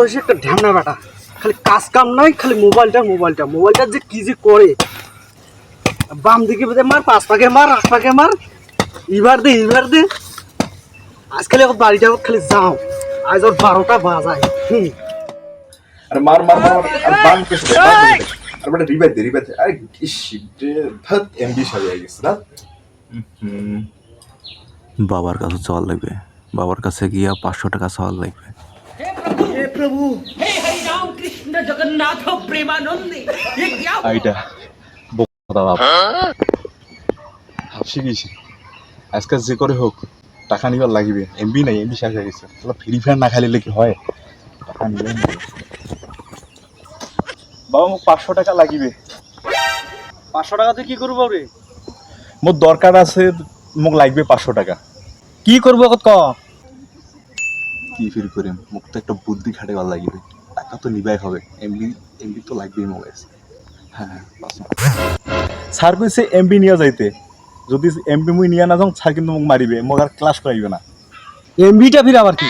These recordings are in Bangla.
বেশি একটা ঢ্যামনা বেটা। খালি কাজ কাম নাই খালি মোবাইলটা মোবাইলটা। মোবাইলটা যে কি যে করে। বাম দিকে বেঁধে মার পাঁচ পাকে মার আট পাকে মার। এবার দে এবার দে। আজ খালি এখন বাড়িটা খালি যাও। আজ ওর বারোটা বাজায়। হুম। আরে মার মার মার মার। আরে বাং পেছে দে, বাং পেছে দে। আরে বেটা দে আরে ইস রে এমবি সারিয়ে গেছে না বাবার কাছে চাওয়ার লাগবে। বাবার কাছে গিয়া পাঁচশো টাকা চাওয়ার লাগবে। हे हरि राम कृष्ण जगन्नाथ प्रेमानंद ये क्या আইটা বোকা বাপ হাফসি গেছি আজকাল যে করে হোক টাকা নিবার লাগিবে এমবি নাই এমবি শেষ হয়ে গেছে তাহলে ফ্রি ফায়ার না খাইলে কি হয় টাকা নিবে বাবা মোক পাঁচশো টাকা লাগিবে পাঁচশো টাকা তুই কি করবো রে মোর দরকার আছে মোক লাগবে পাঁচশো টাকা কি করবো কত ক কি ফিল করে? মোক তো একটা বুদ্ধি খাটাবার লাগিবে। টাকা তো নিবাই হবে। এমবি এমবি তো লাগবেই মোবাইল। কাছে হ্যাঁ হ্যাঁ স্যার এমবি নিয়ে যাইতে। যদি এমবি মুই নিয়ে না যাও স্যার কিন্তু মোক মারিবে। মোক আর ক্লাস করাইবে না। এমবিটা ফির আবার কি?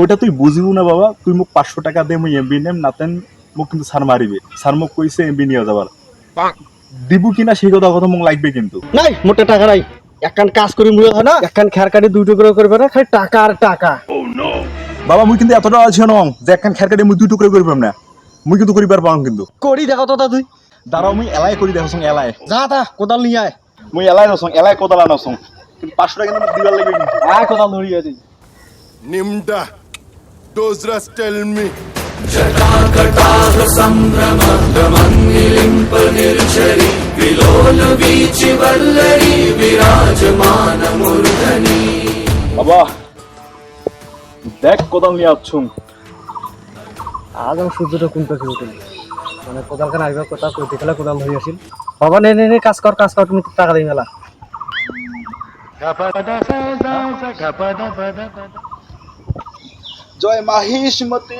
ওইটা তুই বুঝিবো না বাবা। তুই মোক পাঁচশো টাকা দে মুই এমবি নেম। নাতেন মোক কিন্তু স্যার মারিবে। স্যার মোক কইছে এমবি নিয়ে যাবার। দিব কিনা সেই কথা কথা মোক লাগবে কিন্তু। নাই মোটে টাকা নাই। একখান কাজ করি হয় না। একখান খেয়ার কাটি দুই টুকরো করবে না খালি টাকা আর টাকা। বাবা মুই কিন্তু এতটা আছি নং যে একখান খের কাটে মুই দুই টুকরো করিবাম না। মুই কিন্তু করিবার পারম কিন্তু। করি দেখো তো তুই দাঁড়াও মুই এলাই করি দেখো এলাই। যা তা কোদাল নিয়ে আয়। মুই এলাই নসং এলাই কোদাল নসং কিন্তু পাঁচশো টাকা কিন্তু দিবার লাগবে আয় কোদাল ধরিয়ে দিই Nimda. Those rust tell me. বাবা দেখ কোদাল নিয়ে আসছুম। আজ আমি সূর্যটা কোনটা খেয়ে উঠেনি মানে কোদাল খান আসবে কোথাও কই দেখলে কোদাল ধরে আসিল। বাবা নে নে কাজ কর কাজ কর তুমি তো টাকা দিই মেলা। জয় মাহিষ্মতি।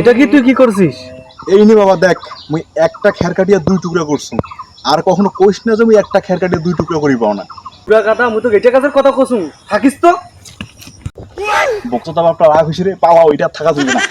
এটা কি তুই কি করছিস? এই নি বাবা দেখ মুই একটা খের কাটিয়া দুই টুকরা করছুম। আর কখনো কইস না যে মুই একটা খের কাটিয়া দুই টুকরা করি পাও না। পুরা কাটা মুই তো গেটে কাজের কথা কসুম থাকিস তো? বক্ততা বাপটা রাগ হয়েছে রে পাওয়া ওইটা থাকা যাবে না।